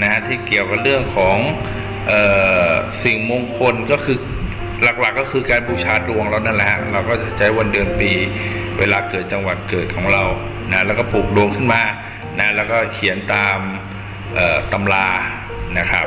นะฮะที่เกี่ยวกับเรื่องของออสิ่งมงคลก็คือหลักๆก็คือการบูชาดวงเรานั่นแหละ เราก็จะใช้วันเดือนปี เวลาเกิดจังหวัดเกิดของเรานะแล้วก็ปลูกดวงขึ้นมานะแล้วก็เขียนตามตำรานะครับ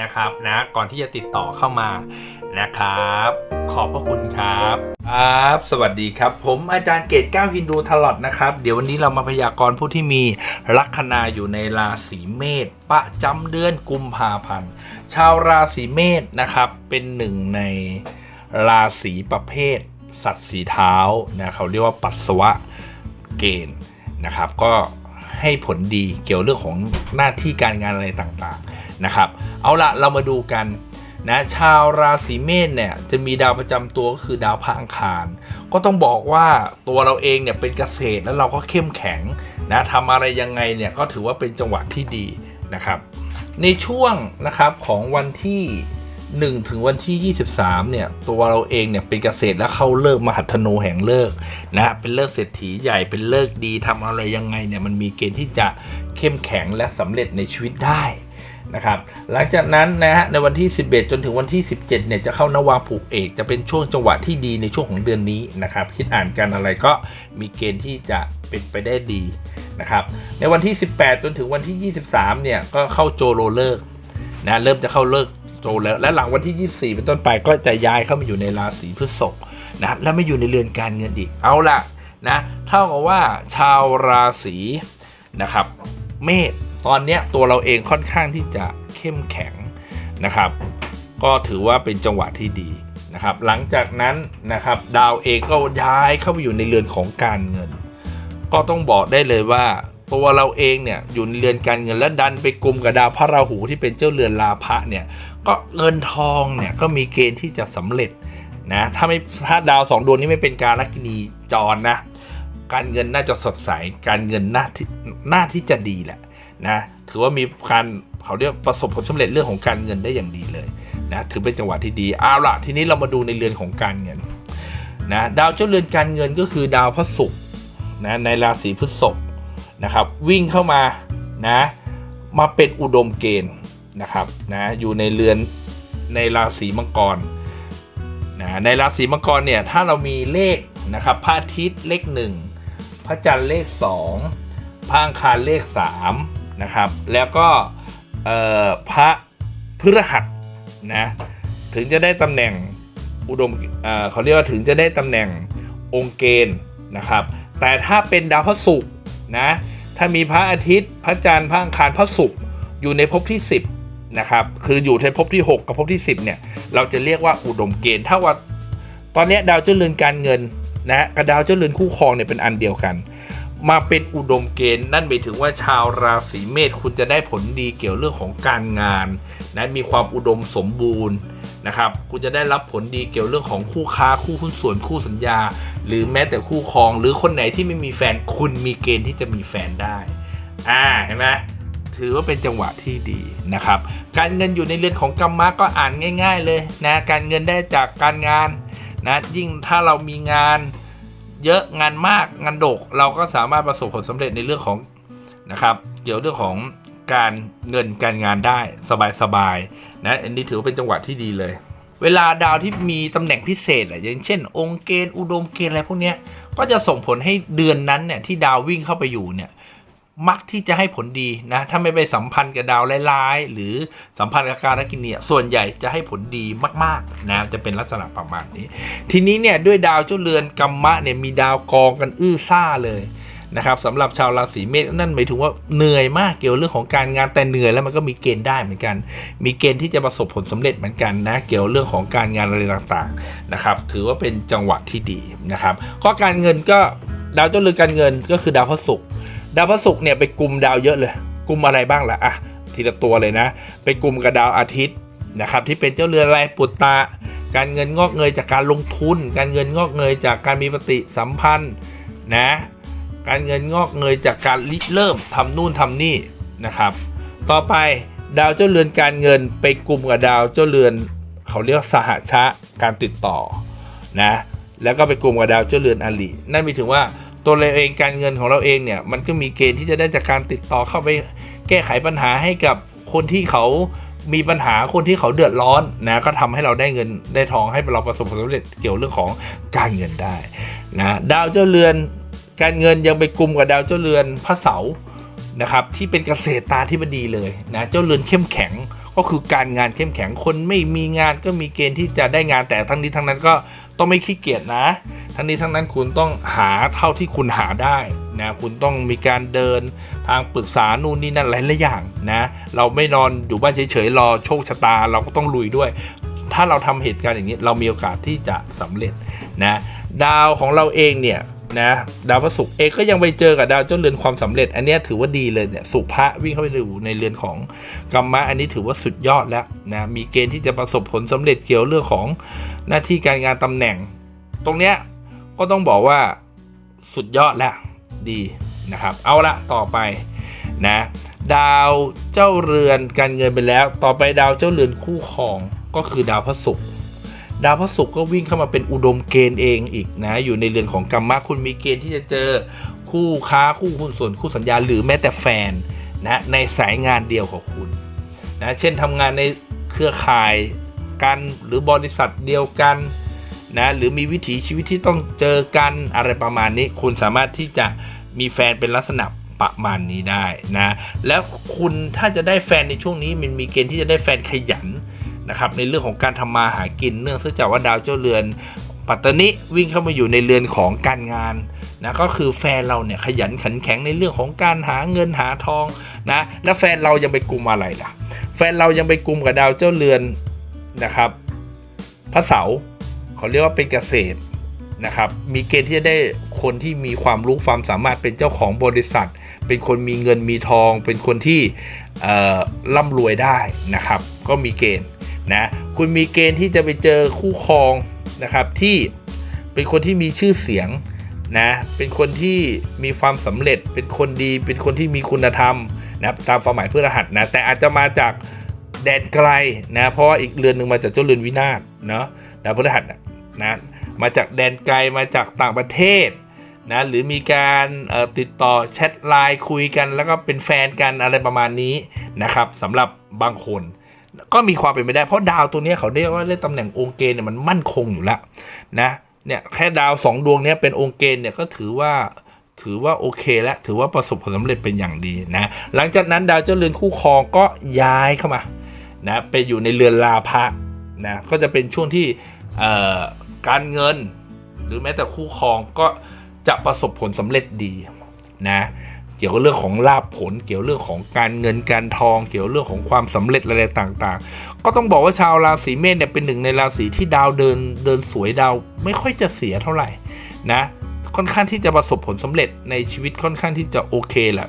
นะครับนะก่อนที่จะติดต่อเข้ามานะครับ ขอบพระคุณครับครับ สวัสดีครับ ผมอาจารย์เกตก้าวฮินดูทลอดนะครับ เดี๋ยววันนี้เรามาพยากรณ์ผู้ที่มีลัคนาอยู่ในราศีเมษประจำเดือนกุมภาพันธ์ชาวราศีเมษนะครับเป็นหนึ่งในราศีประเภท สัตว์สีเท้านะเขาเรียกว่าปัสสาวะเกณฑ์นะครับ ก็ให้ผลดีเกี่ยวเรื่องของหน้าที่การงานอะไรต่าง นะครับ เอาละเรามาดูกันนะชาวราศีเมษเนี่ยจะมีดาวประจำตัวก็คือดาวพระอังคาร ก็ต้องบอกว่าตัวเราเองเนี่ยเป็นเกษตรแล้วเราก็เข้มแข็งนะทำอะไรยังไงเนี่ยก็ถือว่าเป็นจังหวะที่ดีนะครับ ในช่วงนะครับของวันที่1ถึงวันที่ 23 เนี่ย ตัวเราเองเนี่ยเป็นเกษตรแล้วเข้าเลิกมหัธนูแห่งเลิกนะฮะเป็นเลิกเศรษฐีใหญ่เป็นเลิกดีทำอะไรยังไงเนี่ยมันมีเกณฑ์ที่จะเข้มแข็งและสำเร็จในชีวิตได้ นะครับหลังจากนั้นนะฮะในวันที่ 11 จนถึงวันที่ 17เนี่ยจะเข้านวาผูกเอกจะเป็นช่วงจังหวะที่ดีในช่วงของเดือนนี้นะครับคิดอ่านกันอะไรก็มีเกณฑ์ที่จะเป็นไปได้ดีนะครับในวันที่ 18 จนถึงวันที่ 23เนี่ยก็เข้าโจโรเลิกนะเริ่มจะเข้าเลิกโจแล้วและหลังวันที่ 24 เป็นต้นไปก็จะย้ายเข้ามาอยู่ในราศีพฤษภนะและไม่อยู่ในเรือนการเงินอีกเอาละนะเท่ากับว่าชาวราศีนะครับเมษ ตอนนี้ตัวเราเองค่อนข้างที่จะเข้มแข็งนะครับ ก็ถือว่าเป็นจังหวะที่ดีนะครับ หลังจากนั้นนะครับดาวเองก็ย้ายเข้าไปอยู่ในเรือนของการเงิน ก็ต้องบอกได้เลยว่าตัวเราเองเนี่ยอยู่ในเรือนการเงินและดันไปกลุ่มกับดาวพระราหูที่เป็นเจ้าเรือนลาภะเนี่ยก็เงินทองเนี่ยก็มีเกณฑ์ที่จะสำเร็จนะถ้าไม่ถ้าดาวสองดวงนี้ไม่เป็นการลัคนีจรนะ การเงินน่าจะสดใส การเงินน่าที่น่าที่จะดีแหละ นะถือว่ามีการเขาเรียกประสบผลสำเร็จเรื่องของการเงินได้อย่างดีเลยนะถือเป็นจังหวะที่ดีเอาละทีนี้เรามาดูในเรือนของการเงินนะดาวเจ้าเรือนการเงินก็คือดาวพระศุกร์นะในราศีพฤษภนะครับวิ่งเข้ามานะมาเป็นอุดมเกณฑ์นะครับนะอยู่ในเรือนในราศีมังกรนะในราศีมังกรเนี่ยถ้าเรามีเลขนะครับพระอาทิตย์เลขหนึ่งพระจันทร์เลขสองพระอังคารเลขสาม นะครับ แล้วก็พระพฤหัสนะถึงจะได้ตำแหน่งอุดมเเขาเรียกว่าถึงจะได้ตำแหน่งองค์เกณฑ์นะครับ แต่ถ้าเป็นดาวพระศุกร์นะถ้ามีพระอาทิตย์พระจันทร์พระอังคารพระศุกร์อยู่ในภพที่ 10นะครับคืออยู่ในภพที่ 6 กับภพที่ 10เนี่ยเราจะเรียกว่าอุดมเกณฑ์ถ้าว่าตอนนี้ดาวเจ้าเรือนการเงินนะกับดาวเจ้าเรือนคู่ครองเนี่ยเป็นอันเดียวกัน มาเป็นอุดมเกณฑ์ นั่นหมายถึงว่าชาวราศีเมษคุณจะได้ผลดีเกี่ยวเรื่องของการงานนะมีความอุดมสมบูรณ์นะครับคุณจะได้รับผลดีเกี่ยวเรื่องของคู่ค้าคู่หุ้นส่วนคู่สัญญา หรือแม้แต่คู่ครอง หรือคนไหนที่ไม่มีแฟนคุณมีเกณฑ์ที่จะมีแฟนได้อ่าเห็นไหมถือว่าเป็นจังหวะที่ดีนะครับ การเงินอยู่ในเรือนของกรรมะก็อ่านง่าย ๆ เลยนะการเงินได้จากการงานนะยิ่งถ้าเรามีงาน เยอะงานมากงานดก เราก็สามารถประสบผลสำเร็จในเรื่องของนะครับ เกี่ยวเรื่องของการเงินการงานได้สบายๆนะอันนี้ถือว่าเป็นจังหวะที่ดีเลย เวลาดาวที่มีตำแหน่งพิเศษอะอย่างเช่น องค์เกณฑ์อุดมเกณฑ์อะไรพวกนี้ก็จะส่งผลให้เดือนนั้นเนี่ยที่ดาววิ่งเข้าไปอยู่เนี่ย มักที่จะให้ผลดีนะ ถ้าไม่ไปสัมพันธ์กับดาวร้ายๆ หรือสัมพันธ์กับการกินเนี่ยส่วนใหญ่จะให้ผลดีมากๆนะจะเป็นลักษณะประมาณนี้ ทีนี้เนี่ยด้วยดาวเจ้าเรือนกัมมะเนี่ยมีดาวกองกันอื้อซ่าเลยนะครับสำหรับชาวราศีเมษนั่นหมายถึงว่าเหนื่อยมากเกี่ยวเรื่องของการงานแต่เหนื่อยแล้วมันก็มีเกณฑ์ได้เหมือนกัน มีเกณฑ์ที่จะประสบผลสำเร็จเหมือนกันนะเกี่ยวเรื่องของการงานอะไรต่างๆนะครับถือว่าเป็นจังหวะที่ดีนะครับข้อการเงินก็ดาวเจ้าเรือนการเงินก็คือดาวพฤหัส ดาวพฤหัสเนี่ยไปกลุ่มดาวเยอะเลยกลุ่มอะไรบ้างล่ะอะทีละตัวเลยนะไปกลุ่มกับดาวอาทิตย์นะครับที่เป็นเจ้าเรือนอะไรปุตตะ การเงินงอกเงยจากการลงทุน การเงินงอกเงยจากการมีปฏิสัมพันธ์นะการเงินงอกเงยจากการริเริ่มทำนู่นทำนี่นะครับ ต่อไปดาวเจ้าเรือนการเงินไปกลุ่มกับดาวเจ้าเรือนเขาเรียกสหชะการติดต่อนะแล้วก็ไปกลุ่มกับดาวเจ้าเรือนอลินั่นหมายถึงว่า ตัวเราเองการเงินของเราเองเนี่ยมันก็มีเกณฑ์ที่จะได้จากการติดต่อเข้าไปแก้ไขปัญหาให้กับคนที่เขามีปัญหาคนที่เขาเดือดร้อนนะก็ทำให้เราได้เงินได้ทองให้เราประสบผลสำเร็จเกี่ยวเรื่องของการเงินได้นะดาวเจ้าเรือน การเงินยังไปกลุ่มกับดาวเจ้าเรือนพระเสาร์นะครับที่เป็นเกษตรตาธิบดีเลยนะเจ้าเรือนเข้มแข็งก็คือการงานเข้มแข็งคนไม่มีงานก็มีเกณฑ์ที่จะได้งานแต่ทั้งนี้ทั้งนั้นก็ ต้องไม่ขี้เกียจนะ ทั้งนี้ทั้งนั้นคุณต้องหาเท่าที่คุณหาได้นะคุณต้องมีการเดินทางปรึกษานู่นนี่นั่นหลายๆอย่างนะเราไม่นอนอยู่บ้านเฉยๆรอโชคชะตาเราก็ต้องลุยด้วย ถ้าเราทำเหตุการณ์อย่างนี้ เรามีโอกาสที่จะสำเร็จนะดาวของเราเองเนี่ย นะดาวพระศุกร์เอก็ยังไปเจอกับดาวเจ้าเรือนความสำเร็จ อันนี้ถือว่าดีเลยเนี่ยสุภะวิ่งเข้าไปดูในเรือนของกัมมะอันนี้ถือว่าสุดยอดแล้วนะมีเกณฑ์ที่จะประสบผลสำเร็จเกี่ยวเรื่องของหน้าที่การงานตำแหน่ง ตรงเนี้ยก็ต้องบอกว่าสุดยอดแล้วดีนะครับ เอาละต่อไปนะดาวเจ้าเรือนการเงินไปแล้ว ต่อไปดาวเจ้าเรือนคู่ครองก็คือดาวพระศุกร์ ดาวพระศุกร์ก็วิ่งเข้ามาเป็นอุดมเกณฑ์เองอีกนะ อยู่ในเรือนของกรรมะคุณมีเกณฑ์ที่จะเจอคู่ค้าคู่หุ้นส่วนคู่สัญญาหรือแม้แต่แฟนนะในสายงานเดียวของคุณนะเช่นทำงานในเครือข่ายกันหรือบริษัทเดียวกันนะหรือมีวิถีชีวิตที่ต้องเจอกันอะไรประมาณนี้ คุณสามารถที่จะมีแฟนเป็นลักษณะประมาณนี้ได้นะ แล้วคุณถ้าจะได้แฟนในช่วงนี้มันมีเกณฑ์ที่จะได้แฟนขยัน นะครับในเรื่องของการทำมาหากินเนื่องจากว่าดาวเจ้าเรือนปัตตนิวิ่งเข้ามาอยู่ในเรือนของการงานนะก็คือแฟนเราเนี่ยขยันขันแข็งในเรื่องของการหาเงินหาทองนะแล้วแฟนเรายังไปกลุ่มอะไรล่ะ แฟนเรายังไปกลุ่มกับดาวเจ้าเรือนนะครับพระเสาร์เขาเรียกว่าเป็นเกษตรนะครับมีเกณฑ์ที่จะได้คนที่มีความรู้ความสามารถเป็นเจ้าของบริษัท เป็นคนมีเงินมีทอง เป็นคนที่เอ่อร่ำรวยได้นะครับ ก็มีเกณฑ์ นะคุณมีเกณฑ์ที่จะไปเจอคู่ครองนะครับที่เป็นคนที่มีชื่อเสียงนะเป็นคนที่มีความสำเร็จเป็นคนดี เป็นคนที่มีคุณธรรมนะครับตามความหมายเพื่อรหัสนะแต่อาจจะมาจากแดนไกลนะเพราะว่าอีกเรือนหนึ่งมาจากเจ้าเรือนวินาศเนาะดาวพฤหัสนะมาจากแดนไกลมาจากต่างประเทศนะหรือมีการติดต่อแชทไลน์คุยกัน แล้วก็เป็นแฟนกันอะไรประมาณนี้นะครับสำหรับบางคน ก็มีความเป็นไปได้เพราะดาวตัวนี้เขาเรียกว่าเล่นตำแหน่งองค์เกณฑ์เนี่ยมันมั่นคงอยู่แล้วนะเนี่ยแค่ดาวสองดวงเนี้ยเป็นองค์เกณฑ์เนี่ยก็ถือว่าถือว่าโอเคแล้วถือว่าประสบผลสำเร็จเป็นอย่างดีนะ หลังจากนั้นดาวเจ้าเรือนคู่ครองก็ย้ายเข้ามานะไปอยู่ในเรือนลาภะนะก็จะเป็นช่วงที่การเงิน หรือแม้แต่คู่ครองก็จะประสบผลสำเร็จดีนะ เกี่ยวกับเรื่องของลาภผล เกี่ยวเรื่องของการเงินการทอง เกี่ยวเรื่องของความสำเร็จอะไรต่างๆ ก็ต้องบอกว่าชาวราศีเมษเนี่ยเป็นหนึ่งในราศีที่ดาวเดินเดินสวยดาวไม่ค่อยจะเสียเท่าไหร่นะค่อนข้างที่จะประสบผลสำเร็จในชีวิตค่อนข้างที่จะโอเคแหละ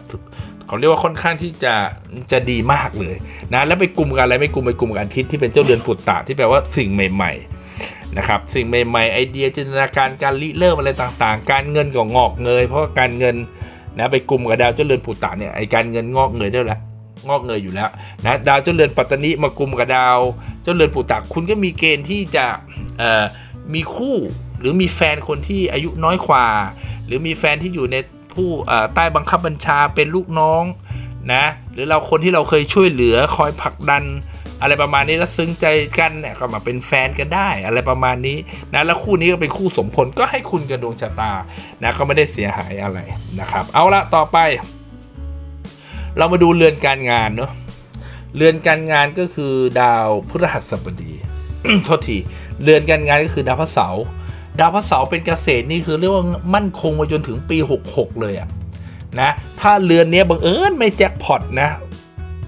เขาเรียกว่าค่อนข้างที่จะจะดีมากเลยนะแล้วไปกลุ่มกันอะไรไม่กลุ่มไปกลุ่มกับอาทิตย์ที่เป็นเจ้าเดือนปุตตะที่แปลว่าสิ่งใหม่ๆนะครับสิ่งใหม่ๆไอเดียจินตนาการการริเริ่มอะไรต่างๆ การเงินก็งอกเงย เพราะการเงิน นะไปกลุ่มกับดาวเจ้าเรือนปุตตะเนี่ยไอการเงินงอกเงยได้แล้วงอกเงยอยู่แล้วนะดาวเจ้าเรือนปัตตานีมากลุ่มกับดาวเจ้าเรือนปุตตะคุณก็มีเกณฑ์ที่จะมีคู่หรือมีแฟนคนที่อายุน้อยกว่า หรือมีแฟนที่อยู่ในผู้ใต้บังคับบัญชาเป็นลูกน้องนะหรือเราคนที่เราเคยช่วยเหลือคอยผลักดัน อะไรประมาณนี้แล้วซึ้งใจกันเนี่ยก็มาเป็นแฟนกันได้ อะไรประมาณนี้นะแล้วคู่นี้ก็เป็นคู่สมพลก็ให้คุณกับดวงชะตานะก็ไม่ได้เสียหายอะไรนะครับ เอาละต่อไป เรามาดูเรือนการงานเนาะเรือนการงานก็คือดาวพฤหัสบดีโทษทีเรือนการงานก็คือดาวพระเสาร์ดาวพระเสาร์เป็นเกษตรนี่คือเรียกว่ามั่นคงมาจนถึงปี 66 เลยอะนะถ้าเรือนนี้บังเอิญไม่แจ็คพอตนะ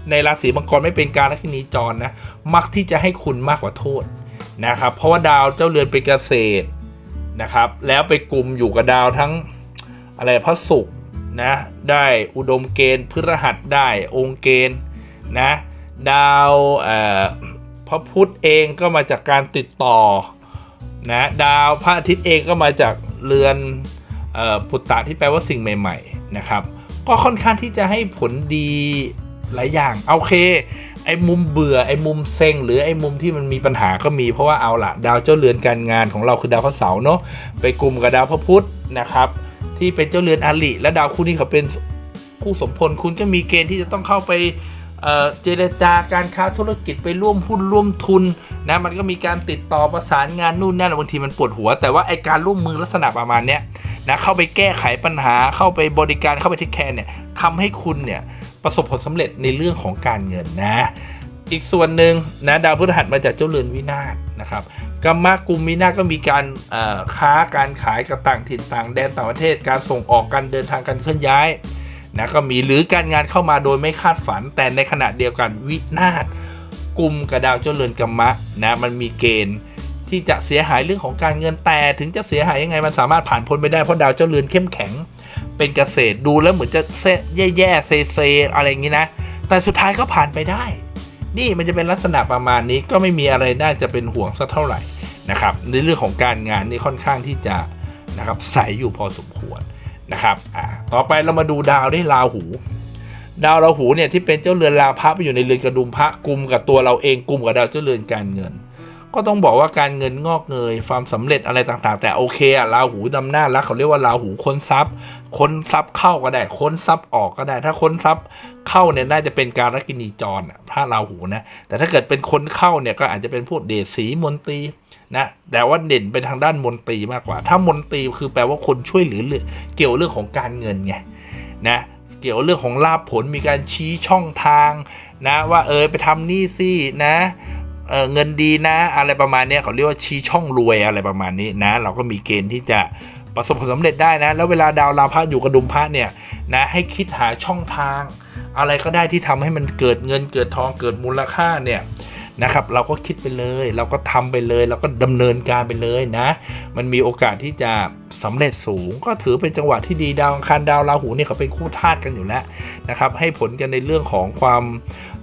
ในราศีมังกรไม่เป็นการลัคนีจรนะ มักที่จะให้คุณมากกว่าโทษนะครับ เพราะว่าดาวเจ้าเรือนเป็นเกษตรนะครับ แล้วไปกลุ่มอยู่กับดาวทั้งอะไรพระศุกร์นะ ได้อุดมเกณฑ์พฤหัสได้องค์เกณฑ์นะ ดาวพระพุธเองก็มาจากการติดต่อนะดาวพระอาทิตย์เองก็มาจากเรือนออปุตตะที่แปลว่าสิ่งใหม่ ๆ นะครับ ก็ค่อนข้างที่จะให้ผลดี หลายอย่างโอเค ไอ้มุมเบื่อไอ้มุมเซ็งหรือไอ้มุมที่มันมีปัญหาก็มี เพราะว่าเอาละดาวเจ้าเรือนการงานของเราคือดาวพระเสาร์เนาะไปกลุ่มกับดาวพระพุธนะครับ ที่เป็นเจ้าเรือนอริและดาวคู่นี้เขาเป็นคู่สมพลคุณก็มีเกณฑ์ที่จะต้องเข้าไปเจรจาการค้าธุรกิจไปร่วมหุ้นร่วมทุนนะมันก็มีการติดต่อประสานงานนู่นนั่นบางทีมันปวดหัว แต่ว่าไอการร่วมมือลักษณะประมาณเนี้ยนะเข้าไปแก้ไขปัญหาเข้าไปบริการเข้าไปเทคแคร์เนี่ยทำให้คุณเนี่ย ประสบผลสำเร็จในเรื่องของการเงินนะ อีกส่วนหนึ่งนะดาวพฤหัสมาจากเจ้าเรือนวินาศนะครับกรรมะกุมวินาศก็มีการค้าการขายกับต่างถิ่นต่างแดนต่างประเทศการส่งออกการเดินทางการเคลื่อนย้ายนะก็มีหรือการงานเข้ามาโดยไม่คาดฝัน แต่ในขณะเดียวกันวินาศกลุ่มกับดาวเจ้าเรือนกรรมะนะมันมีเกณฑ์ที่จะเสียหายเรื่องของการเงินแต่ถึงจะเสียหายยังไงมันสามารถผ่านพ้นไปได้เพราะดาวเจ้าเรือนเข้มแข็ง เป็นเกษตรดูแล้วเหมือนจะเซแย่ๆเซเซอะไรอย่างนี้นะ แต่สุดท้ายก็ผ่านไปได้ นี่มันจะเป็นลักษณะประมาณนี้ก็ไม่มีอะไรน่าจะเป็นห่วงสักเท่าไหร่นะครับ ในเรื่องของการงานนี่ค่อนข้างที่จะนะครับใสอยู่พอสมควรนะครับอ่าต่อไปเรามาดูดาวได้ราหู ดาวราหูเนี่ยที่เป็นเจ้าเรือนราพะไปอยู่ในเรือนกระดุมพระกลุ่มกับตัวเราเองกลุ่มกับดาวเจ้าเรือนการเงิน ก็ต้องบอกว่าการเงินงอกเงยความสำเร็จอะไรต่างๆ แต่โอเคอะราหูดำหน้าแล้วเขาเรียกว่าราหูค้นทรัพย์ค้นทรัพย์เข้าก็ได้ค้นทรัพย์ออกก็ได้ ถ้าค้นทรัพย์เข้าเนี่ยน่าจะเป็นการรักินีจรอะถ้าราหูนะแต่ถ้าเกิดเป็นคนเข้าเนี่ยก็อาจจะเป็นพวกเดชสีมนตรีนะแต่ว่าเด่นไปทางด้านมนตรีมากกว่า ถ้ามนตรีคือแปลว่าคนช่วยเหลือเรื่อเกี่ยวเรื่องของการเงินไงนะเกี่ยวเรื่องของลาภผลมีการชี้ช่องทางนะว่าเออไปทำนี่สินะ เเงินดีนะ อะไรประมาณนี้เขาเรียกว่าชี้ช่องรวยอะไรประมาณนี้นะ เราก็มีเกณฑ์ที่จะประสบผลสำเร็จได้นะ แล้วเวลาดาวราพะอยู่กระดุมพระเนี่ยนะให้คิดหาช่องทาง อะไรก็ได้ที่ทำให้มันเกิดเงินเกิดทองเกิดมูลค่าเนี่ยนะครับเราก็คิดไปเลย เราก็ทำไปเลย เราก็ดำเนินการไปเลยนะ มันมีโอกาสที่จะสำเร็จสูง ก็ถือเป็นจังหวะที่ดีดาวอังคารดาวราหูเนี่ยเขาเป็นคู่ธาตุกันอยู่แล้วนะครับ ให้ผลกันในเรื่องของความ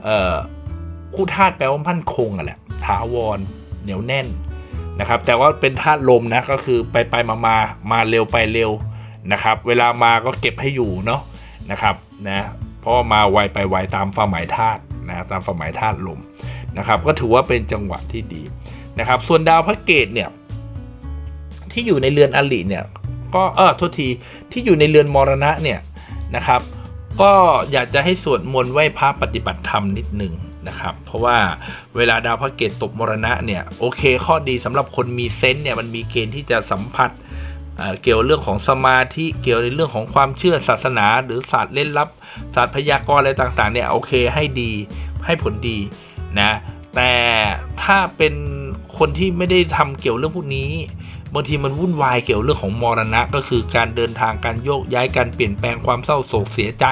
เอ่อ คู่ธาตุแปลว่ามั่นคงอะแหละถาวรเหนียวแน่นนะครับ แต่ว่าเป็นธาตุลมนะก็คือไปไปมามามาเร็วไปเร็วนะครับ เวลามาก็เก็บให้อยู่เนาะนะครับนะเพราะว่ามาไวไปไวตามความหมายธาตุนะตามความหมายธาตุลมนะครับก็ถือว่าเป็นจังหวะที่ดีนะครับ ส่วนดาวพระเกตเนี่ยที่อยู่ในเรือนอลิเนี่ยก็เออโทษทีที่อยู่ในเรือนมรณะเนี่ยนะครับ ก็อยากจะให้สวดมนต์ไหว้พระปฏิบัติธรรมนิดหนึ่ง นะครับ เพราะว่าเวลาดาวพระเกตตกมรณะเนี่ยโอเคข้อดีสำหรับคนมีเซนส์เนี่ยมันมีเกณฑ์ที่จะสัมผัสเกี่ยวเรื่องของสมาธิเกี่ยวในเรื่องของความเชื่อศาสนา หรือศาสตร์เล่นลับ ศาสตร์พยากรณ์อะไรต่างๆเนี่ยโอเคให้ดีให้ผลดีนะแต่ถ้าเป็นคนที่ไม่ได้ทำเกี่ยวเรื่องพวกนี้บางทีมันวุ่นวายเกี่ยวเรื่องของมรณะ ก็คือการเดินทางการโยกย้ายการเปลี่ยนแปลงความเศร้าโศกเสียใจ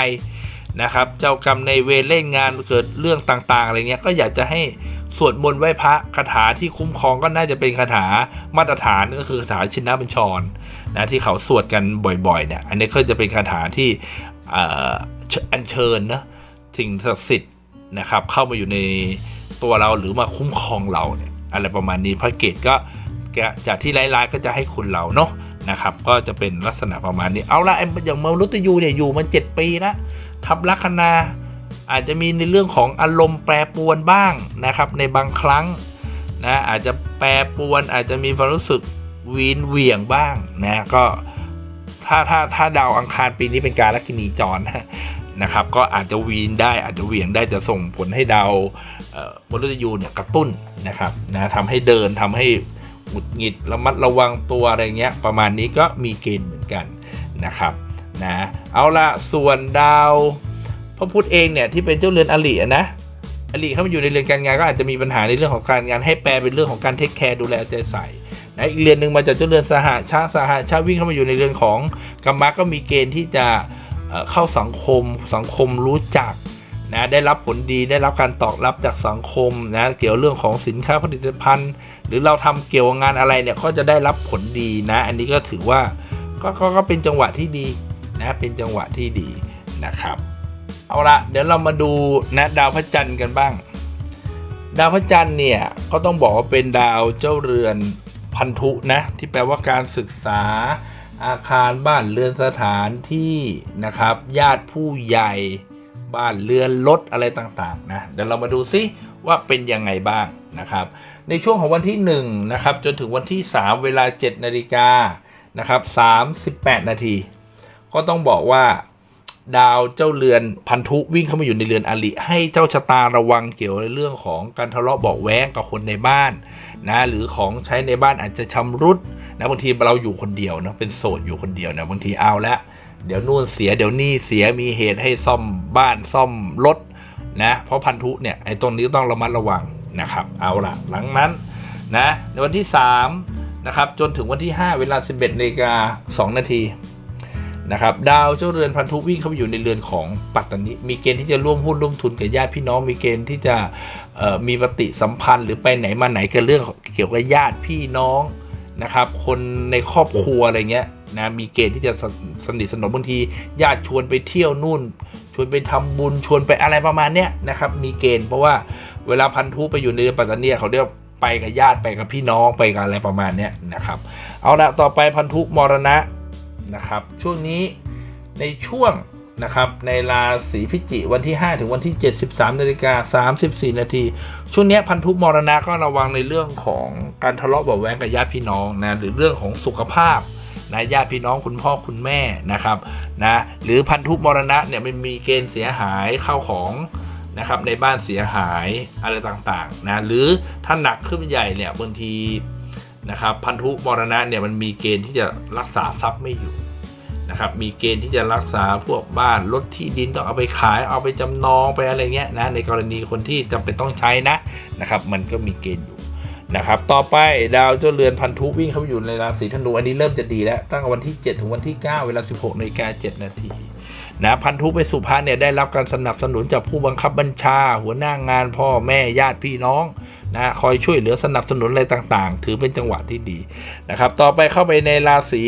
นะครับเจ้ากรรมในเวรเล่นงานเกิดเรื่องต่างๆอะไรเงี้ยก็อยากจะให้สวดมนต์ไหว้พระคาถาที่คุ้มครองก็น่าจะเป็นคาถามาตรฐานก็คือคาถาชินนบัญชรนะที่เขาสวดกันบ่อยๆเนี่ยอันนี้ก็จะเป็นคาถาที่อัญเชิญนะสิ่งศักดิ์สิทธิ์นะครับเข้ามาอยู่ในตัวเราหรือมาคุ้มครองเราเนี่ยอะไรประมาณนี้พระเกตก็จากที่ร้ายๆก็จะให้คุณเราเนาะนะครับก็จะเป็นลักษณะประมาณนี้เอาละอย่างมรุตยูเนี่ยอยู่มาเจ็ดปีแล้ว ทับลัคนาอาจจะมีในเรื่องของอารมณ์แปรปรวนบ้างนะครับ ในบางครั้งนะอาจจะแปรปรวนอาจจะมีความรู้สึกวีนเหวี่ยงบ้างนะก็ถ้าถ้าถ้าดาวอังคารปีนี้เป็นการลักินีจรนะครับ ก็อาจจะวีนได้อาจจะเหวี่ยงได้จะส่งผลให้ดาวมฤตยูเนี่ยกระตุ้นนะครับนะทำให้เดินทำให้หงุดหงิดระมัดระวังตัวอะไรเงี้ยประมาณนี้ก็มีเกณฑ์เหมือนกันนะครับ นะเอาละส่วนดาวพระพุธเองเนี่ยที่เป็นเจ้าเรือนอลิอะนะอลิเข้ามาอยู่ในเรือนการงานก็อาจจะมีปัญหาในเรื่องของการงานให้แปลเป็นเรื่องของการเทคแคร์ดูแลใจใส่นะอีกเรือนหนึ่งมาจากเจ้าเรือนสหชาสหชาวิ่งเข้ามาอยู่ในเรือนของกรรมะก็มีเกณฑ์ที่จะเข้าสังคมสังคมรู้จักนะได้รับผลดีได้รับการตอบรับจากสังคมนะเกี่ยวเรื่องของสินค้าผลิตภัณฑ์ หรือเราทำเกี่ยวกับงานอะไรเนี่ยก็จะได้รับผลดีนะ อันนี้ก็ถือว่าก็ก็เป็นจังหวะที่ดี นะเป็นจังหวะที่ดีนะครับ เอาละเดี๋ยวเรามาดูนะดาวพระจันทร์กันบ้าง ดาวพระจันทร์เนี่ยก็ต้องบอกว่าเป็นดาวเจ้าเรือนพันธุนะที่แปลว่าการศึกษาอาคารบ้านเรือนสถานที่นะครับ ญาติผู้ใหญ่บ้านเรือนรถอะไรต่างๆนะเดี๋ยวเรามาดูซิว่าเป็นยังไงบ้างนะครับ ในช่วงของวันที่1นะครับจนถึงวันที่ 3 เวลา 7 นาฬิกานะครับ38 นาที ก็ต้องบอกว่าดาวเจ้าเรือนพันธุวิ่งเข้ามาอยู่ในเรือนอลิ ให้เจ้าชะตาระวังเกี่ยวในเรื่องของการทะเลาะเบาแว้งกับคนในบ้านนะหรือของใช้ในบ้านอาจจะชำรุดนะบางทีเราอยู่คนเดียวนะเป็นโสดอยู่คนเดียวนะบางทีเอาละเดี๋ยวนู่นเสียเดี๋ยวนี่เสียมีเหตุให้ซ่อมบ้านซ่อมรถนะเพราะพันธุเนี่ยไอ้ตรงนี้ต้องระมัดระวังนะครับเอาละหลังนั้นนะในวันที่3นะครับจนถึงวันที่ 5 เวลา 11นาฬิกา2นาที นะครับดาวเจ้าเรือนพันธุวิ่งเข้าไปอยู่ในเรือนของปัตตานีมีเกณฑ์ที่จะร่วมหุ้นร่วมทุนกับญาติพี่น้อง มีเกณฑ์ที่จะมีปฏิสัมพันธ์หรือไปไหนมาไหนกับเรื่องเกี่ยวกับญาติพี่น้องนะครับคนในครอบครัวอะไรเงี้ยนะมีเกณฑ์ที่จะสนิทสนมบางทีญาติชวนไปเที่ยวนู่น ชวนไปทำบุญชวนไปอะไรประมาณเนี้ยนะครับมีเกณฑ์เพราะว่าเวลาพันธุไปอยู่ในเรือนปัตตานีเขาเรียกไปกับญาติไปกับพี่น้องไปกับอะไรประมาณเนี้ยนะครับเอาละต่อไปพันธุมรณะ นะครับ ช่วงนี้ในช่วงนะครับในราศีพิจิวันที่ 5 ถึงวันที่73นาฬิกา34 นาที ช่วงนี้พันธุมรณะก็ระวังในเรื่องของการทะเลาะเบาะแว้งกับญาติพี่น้องนะหรือเรื่องของสุขภาพนะญาติพี่น้องคุณพ่อคุณแม่นะครับนะหรือพันธุมรณะเนี่ยมันมีเกณฑ์เสียหายเข้าของนะครับในบ้านเสียหายอะไรต่างๆนะหรือถ้าหนักขึ้นใหญ่เนี่ยบางที นะครับพันธุมรณะเนี่ยมันมีเกณฑ์ที่จะรักษาทรัพย์ไม่อยู่นะครับมีเกณฑ์ที่จะรักษาพวกบ้านรถที่ดินต้องเอาไปขายเอาไปจำนองไปอะไรเงี้ยนะในกรณีคนที่จำเป็นต้องใช้นะนะครับมันก็มีเกณฑ์อยู่นะครับต่อไปดาวเจ้าเรือนพันธุวิ่งเข้าไปอยู่ในราศีธนูอันนี้เริ่มจะดีแล้ว ตั้งแต่วันที่ 7 ถึงวันที่ 9 เวลา 16นาฬิกา7นาทีนะพันธุไปสุภาเนี่ยได้รับการสนับสนุนจากผู้บังคับบัญชา หัวหน้างานพ่อแม่ญาติพี่น้อง นะคอยช่วยเหลือสนับสนุนอะไรต่างๆ ถือเป็นจังหวะที่ดีนะครับ ต่อไปเข้าไปในราศี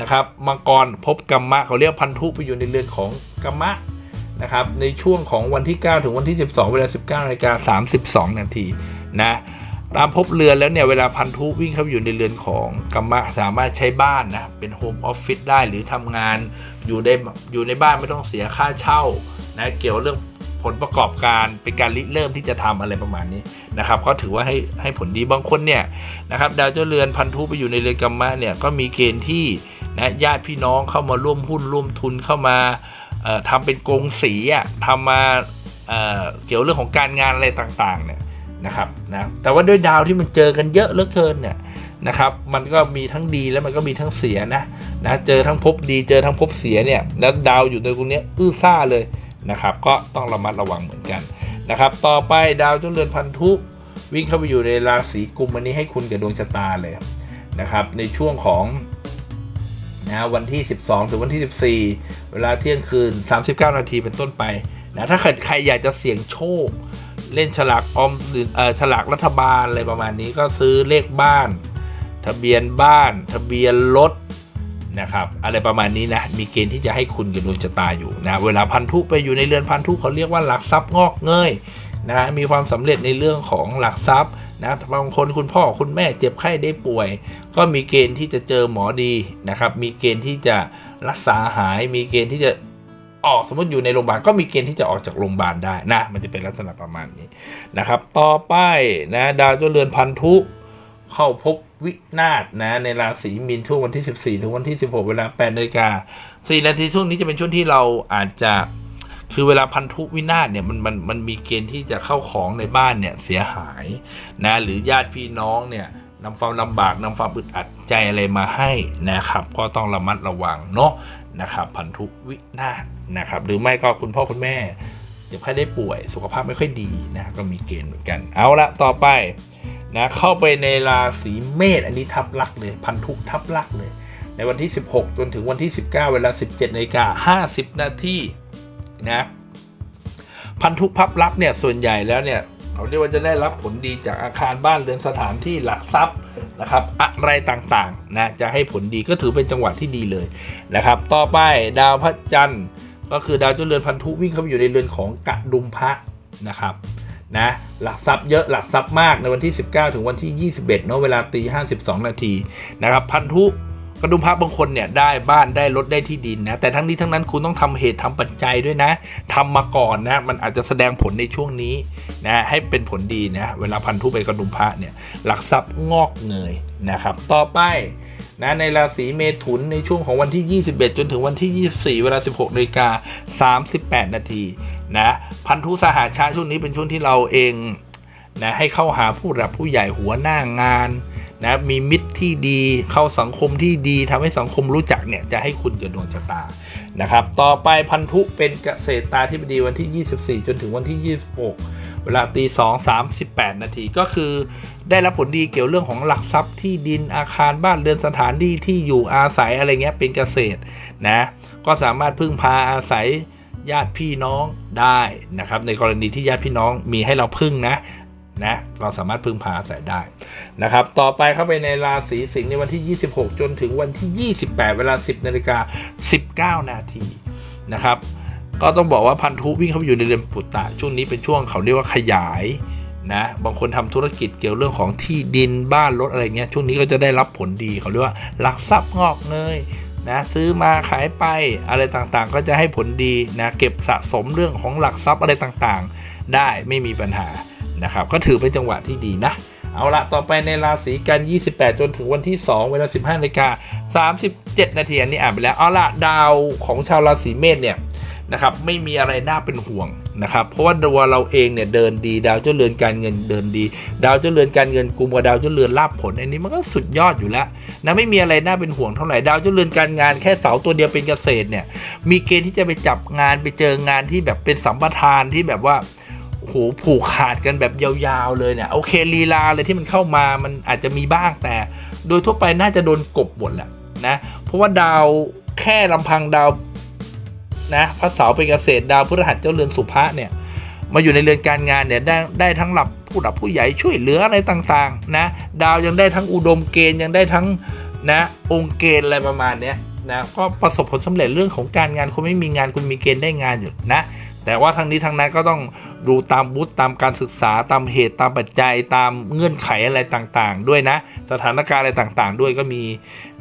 นะครับมังกรพบกัมมะเขาเรียกพันธุไปอยู่ในเรือนของกัมมะนะครับในช่วงของวันที่ 9 ถึงวันที่ 12 เวลา 19นาฬิกา32 นาทีนะ ตามพบเรือนแล้วเนี่ยเวลาพันธุวิ่งเข้าไปอยู่ในเรือนของกัมมะสามารถใช้บ้านนะเป็นโฮมออฟฟิศได้หรือทำงานอยู่ในอยู่ในบ้านไม่ต้องเสียค่าเช่านะเกี่ยวเรื่องผลประกอบการเป็นการริเริ่มที่จะทำอะไรประมาณนี้นะครับก็ถือว่าให้ให้ผลดีบางคนเนี่ยนะครับดาวเจ้าเรือนพันธุไปอยู่ในเรือนกัมมะเนี่ยก็มีเกณฑ์ที่นะญาติพี่น้องเข้ามาร่วมหุ้นร่วมทุนเข้ามาเอ่อทำเป็นกงสีอะทำมาเเกี่ยวเรื่องของการงานอะไรต่างๆเนี่ย นะครับนะแต่ว่าด้วยดาวที่มันเจอกันเยอะเหลือเกินเนี่ยนะครับ มันก็มีทั้งดีแล้วมันก็มีทั้งเสียนะนะเจอทั้งภพดีเจอทั้งภพเสียเนี่ยแล้วดาวอยู่ในตรงนี้อื้อซ่าเลยนะครับ ก็ต้องระมัดระวังเหมือนกันนะครับ ต่อไปดาวเจ้าเรือนพันธุวิ่งเข้าไปอยู่ในราศีกุมอันนี้ให้คุณกับดวงชะตาเลยนะครับ ในช่วงของนะวันที่ 12 ถึงวันที่ 14 เวลาเที่ยงคืน 39 นาทีเป็นต้นไปนะถ้าเกิดใครอยากจะเสี่ยงโชค เล่นฉลากออมสินเอ่อฉลากรัฐบาลอะไรประมาณนี้ก็ซื้อเลขบ้าน ทะเบียนบ้าน ทะเบียนรถนะครับอะไรประมาณนี้นะมีเกณฑ์ที่จะให้คุณกับดวงชะตาอยู่นะเวลาพันธุไปอยู่ในเรือนพันธุเขาเรียกว่าหลักทรัพย์งอกเงยนะมีความสำเร็จในเรื่องของหลักทรัพย์นะบางคนคุณพ่อคุณแม่เจ็บไข้ได้ป่วย ก็มีเกณฑ์ที่จะเจอหมอดีนะครับมีเกณฑ์ที่จะรักษาหายมีเกณฑ์ที่จะ ออกสมมติอยู่ในโรงพยาบาลก็มีเกณฑ์ที่จะออกจากโรงพยาบาลได้นะ มันจะเป็นลักษณะประมาณนี้นะครับ ต่อไปนะดาวเจ้าเรือนพันธุเข้าพบวินาศนะ ในราศีมีนช่วงวันที่ 14 ถึงวันที่ 16 เวลา8นาฬิกา4นาทีช่วงนี้จะเป็นช่วงที่เราอาจจะคือเวลาพันธุวินาศเนี่ยมันมันมันมีเกณฑ์ที่จะเข้าของในบ้านเนี่ยเสียหายนะหรือญาติพี่น้องเนี่ยนำความลำบากนำความอึดอัดใจอะไรมาให้นะครับ ก็ต้องระมัดระวังเนาะนะครับ พันธุวินาศ นะครับหรือไม่ก็คุณพ่อคุณแม่เจ็บไข้ได้ป่วยสุขภาพไม่ค่อยดีนะก็มีเกณฑ์เหมือนกัน เอาละต่อไปนะเข้าไปในราศีเมษอันนี้ทับลักเลยพันธุกทับลักเลย ในวันที่ 16 จนถึงวันที่ 19 เวลา 17นาฬิกา50 นาทีนะพันธุพับลักเนี่ยส่วนใหญ่แล้วเนี่ยเขาเรียกว่าจะได้รับผลดีจากอาคารบ้านเรือนสถานที่หลักทรัพย์นะครับอะไรต่างๆนะจะให้ผลดีก็ถือเป็นจังหวะที่ดีเลยนะครับ ต่อไปดาวพระจันทร์ ก็คือดาวเจ้าเรือนพันธุวิ่งเข้าไปอยู่ในเรือนของกระดุมพระนะครับนะหลักทรัพย์เยอะหลักทรัพย์มากในวันที่ 19 ถึงวันที่ 21 เนาะเวลาตี52 นาทีนะครับพันธุกระดุมพระบางคนเนี่ยได้บ้านได้รถได้ที่ดินนะแต่ทั้งนี้ทั้งนั้นคุณต้องทำเหตุทำปัจจัยด้วยนะทำมาก่อนนะมันอาจจะแสดงผลในช่วงนี้นะให้เป็นผลดีนะเวลาพันธุไปกระดุมพระเนี่ยหลักทรัพย์งอกเงยนะครับ ต่อไป นะในราศีเมถุนในช่วงของวันที่ 21 จนถึงวันที่ 24 เวลา 16นาฬิกา38 นาทีนะพันธุสหาชาช่วงนี้เป็นช่วงที่เราเองนะให้เข้าหาผู้หลักผู้ใหญ่หัวหน้างานนะมีมิตรที่ดีเข้าสังคมที่ดีทำให้สังคมรู้จักเนี่ยจะให้คุณกับดวงชะตานะครับ ต่อไปพันธุเป็นเกษตรตาที่บดีวันที่ 24 จนถึงวันที่ 26 เวลาตี2 38นาทีก็คือได้รับผลดีเกี่ยวเรื่องของหลักทรัพย์ที่ดินอาคารบ้านเรือนสถานที่ที่อยู่อาศัยอะไรเงี้ยเป็นเกษตรนะก็สามารถพึ่งพาอาศัยญาติพี่น้องได้นะครับในกรณีที่ญาติพี่น้องมีให้เราพึ่งนะนะเราสามารถพึ่งพาอาศัยได้นะครับ ต่อไปเข้าไปในราศีสิงห์ในวันที่ 26 จนถึงวันที่ 28 เวลา 10นาฬิกา19 นาทีนะครับ ก็ต้องบอกว่าพันธุวิ่งเข้าไปอยู่ในเรือนปุตตะช่วงนี้เป็นช่วงเขาเรียกว่าขยายนะบางคนทำธุรกิจเกี่ยวเรื่องของที่ดินบ้านรถอะไรเงี้ยช่วงนี้ก็จะได้รับผลดีเขาเรียกว่าหลักทรัพย์งอกเงยนะซื้อมาขายไปอะไรต่างๆ ก็จะให้ผลดีนะเก็บสะสมเรื่องของหลักทรัพย์อะไรต่างๆ ได้ไม่มีปัญหานะครับก็ถือเป็นจังหวะที่ดีนะ เอาละต่อไปในราศีกัน 28 จนถึงวันที่ 2 เวลา 15นาฬิกา37 นาทีอันนี้อ่านไปแล้วเอาละดาวของชาวราศีเมษเนี่ย นะครับไม่มีอะไรน่าเป็นห่วงนะครับเพราะว่าตัวเราเองเนี่ยเดินดี ดาวเจ้าเรือนการเงินเดินดี ดาวเจ้าเรือนการเงินกุมกับดาวเจ้าเรือนลาบผลอันนี้มันก็สุดยอดอยู่แล้วนะไม่มีอะไรน่าเป็นห่วงเท่าไหร่ดาวเจ้าเรือนการงานแค่เสาตัวเดียวเป็นเกษตรเนี่ยมีเกณฑ์ที่จะไปจับงานไปเจองานที่แบบเป็นสัมปทานที่แบบว่าโอ้โหผูกขาดกันแบบยาวๆเลยเนี่ยโอเคลีลาเลยที่มันเข้ามามันอาจจะมีบ้างแต่ โดยทั่วไปน่าจะโดนกบหมดแหละนะเพราะว่าดาวแค่ลำพังดาว นะพระเสาเป็นเกษตรดาวพฤหัสเจ้าเรือนสุภะเนี่ยมาอยู่ในเรือนการงานเนี่ยได้ได้ทั้งหลับผู้หลับผู้ใหญ่ช่วยเหลืออะไรต่างๆนะดาวยังได้ทั้งอุดมเกณฑ์ยังได้ทั้งนะองค์เกณฑ์อะไรประมาณเนี้ยนะก็ประสบผลสำเร็จเรื่องของการงานคุณไม่มีงานคุณมีเกณฑ์ได้งานอยู่นะ แต่ว่าทั้งนี้ทั้งนั้นก็ต้องดูตามบุตตามการศึกษาตามเหตุตามปัจจัยตามเงื่อนไขอะไรต่างๆ ด้วยนะ สถานการณ์อะไรต่างๆ ด้วยก็มี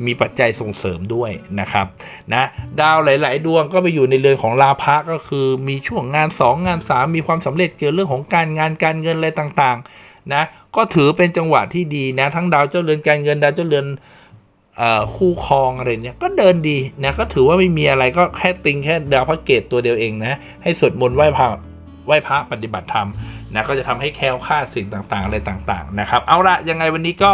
มีปัจจัยส่งเสริมด้วยนะครับนะดาวหลาย ๆ ดวงก็ไปอยู่ในเรือนของลาภะก็คือมีช่วงงาน 2 งาน 3 มีความสำเร็จเกี่ยวเรื่องของการงานการเงินอะไรต่างๆนะก็ถือเป็นจังหวะที่ดีนะ ทั้งดาวเจ้าเรือนการเงินดาวเจ้าเรือน คู่ครองอะไรเนี่ยก็เดินดีนะก็ถือว่าไม่มีอะไรก็แค่ติงแค่ดาวพระเกตตัวเดียวเองนะให้สวดมนต์ไหว้พระไหว้พระปฏิบัติธรรมนะก็จะทำให้แคล้วคลาดสิ่งต่างๆ อะไรต่างๆนะครับ เอาละยังไงวันนี้ก็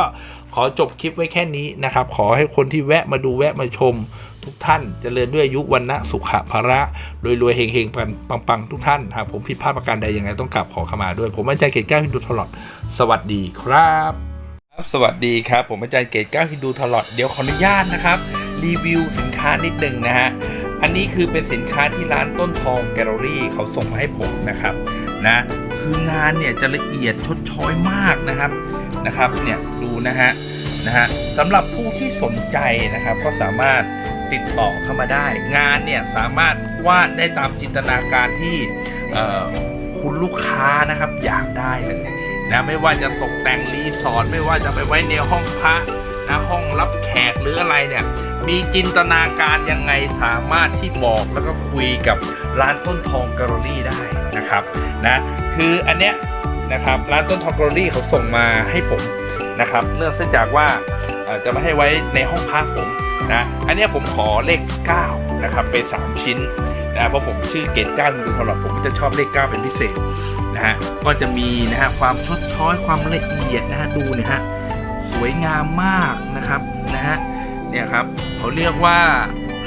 ขอจบคลิปไว้แค่นี้นะครับ ขอให้คนที่แวะมาดูแวะมาชมทุกท่านเจริญด้วยอายุวันนะสุขะภระรวยรวยๆเฮงเฮงปังปังปังทุกท่านหากผมผิดพลาดประการใดยังไงต้องกลับขอขมาด้วย ผมอาจารย์เกตแก้วฮินดูทลอดสวัสดีครับ ครับสวัสดีครับ ผมอาจารย์เกตก้าฮินดูทลอดเดี๋ยวขออนุญาตนะครับ รีวิวสินค้านิดนึงนะฮะ อันนี้คือเป็นสินค้าที่ร้านต้นทองแกลเลอรี่เขาส่งมาให้ผมนะครับนะคืองานเนี่ยจะละเอียดชดช้อยมากนะครับนะครับเนี่ยดูนะฮะนะฮะสำหรับผู้ที่สนใจนะครับก็สามารถติดต่อเข้ามาได้ งานเนี่ยสามารถวาดได้ตามจินตนาการที่คุณลูกค้านะครับอยากได้เลย นะไม่ว่าจะตกแต่งรีสอร์ทไม่ว่าจะไปไว้ในห้องพระนะห้องรับแขกหรืออะไรเนี่ยมีจินตนาการยังไงสามารถที่บอกแล้วก็คุยกับร้านต้นทองแกลเลอรี่ได้นะครับนะคืออันเนี้ยนะครับร้านต้นทองแกลเลอรี่เขาส่งมาให้ผมนะครับเนื่องจากว่าจะมาให้ไว้ในห้องพักผมนะอันเนี้ยผมขอเลข9นะครับไป 3 ชิ้นนะเพราะผมชื่อเกตก้าดูตลอดผมก็จะชอบเลข9เป็นพิเศษ นะฮะก็จะมีนะฮะความชดช้อยความละเอียดนะฮะดูนะฮะสวยงามมากนะครับนะฮะเนี่ยครับเขาเรียกว่า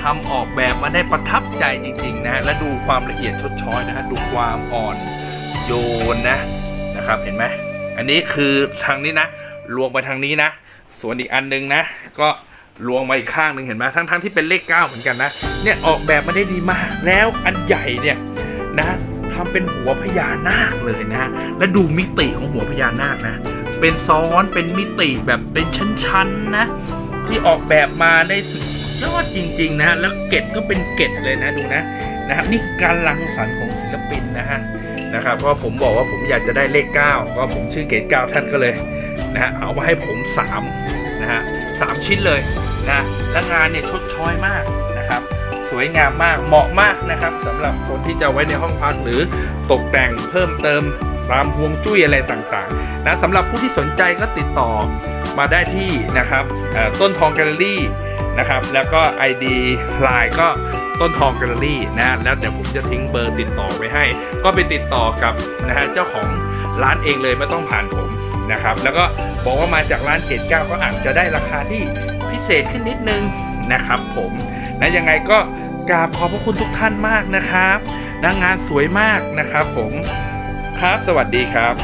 ทำออกแบบมาได้ประทับใจจริงๆนะฮะและดูความละเอียดชดช้อยนะฮะดูความอ่อนโยนนะนะครับเห็นไหมอันนี้คือทางนี้นะลวงไปทางนี้นะ ส่วนอีกอันหนึงนะ ก็ลวงมาอีกข้างหนึ่งเห็นไหมทั้งทั้งที่เป็นเลข 9 เหมือนกันนะเนี่ยออกแบบมาได้ดีมากแล้วอันใหญ่เนี่ยนะ ทำเป็นหัวพญานาคเลยนะและดูมิติของหัวพญานาคนะ เป็นซ้อนเป็นมิติแบบเป็นชั้นๆนะ ที่ออกแบบมาได้สุดยอดจริง ๆ นะ แล้วเกตก็เป็นเกตเลยนะดูนะนะครับนี่คือการรังสรรค์ของศิลปินนะฮะนะครับเพราะผมบอกว่าผมอยากจะได้เลข 9 ก็ผมชื่อเกต9ท่านก็เลยนะฮะเอามาให้ผม3นะฮะสามชิ้นเลยนะและงานเนี่ยชดช้อยมาก วยงามมากเหมาะมากนะครับสำหรับคนที่จะไว้ในห้องพักหรือตกแต่งเพิ่มเติมตามฮวงจุ้ยอะไรต่างๆนะสำหรับผู้ที่สนใจก็ติดต่อมาได้ที่นะครับต้นทองแกลเลอรี่นะครับแล้วก็ ID Line ก็ต้นทองแกลเลอรี่นะแล้วเดี๋ยวผมจะทิ้งเบอร์ติดต่อไว้ให้ ก็ไปติดต่อกับนะฮะเจ้าของร้านเองเลยไม่ต้องผ่านผมนะครับแล้วก็บอกว่ามาจากร้านเกตเก้าก็อาจจะได้ราคาที่พิเศษขึ้นนิดนึงนะครับผมนะยังไงก็ กราบขอบพระคุณทุกท่านมากนะครับนะงานสวยมากนะครับผม ครับสวัสดีครับ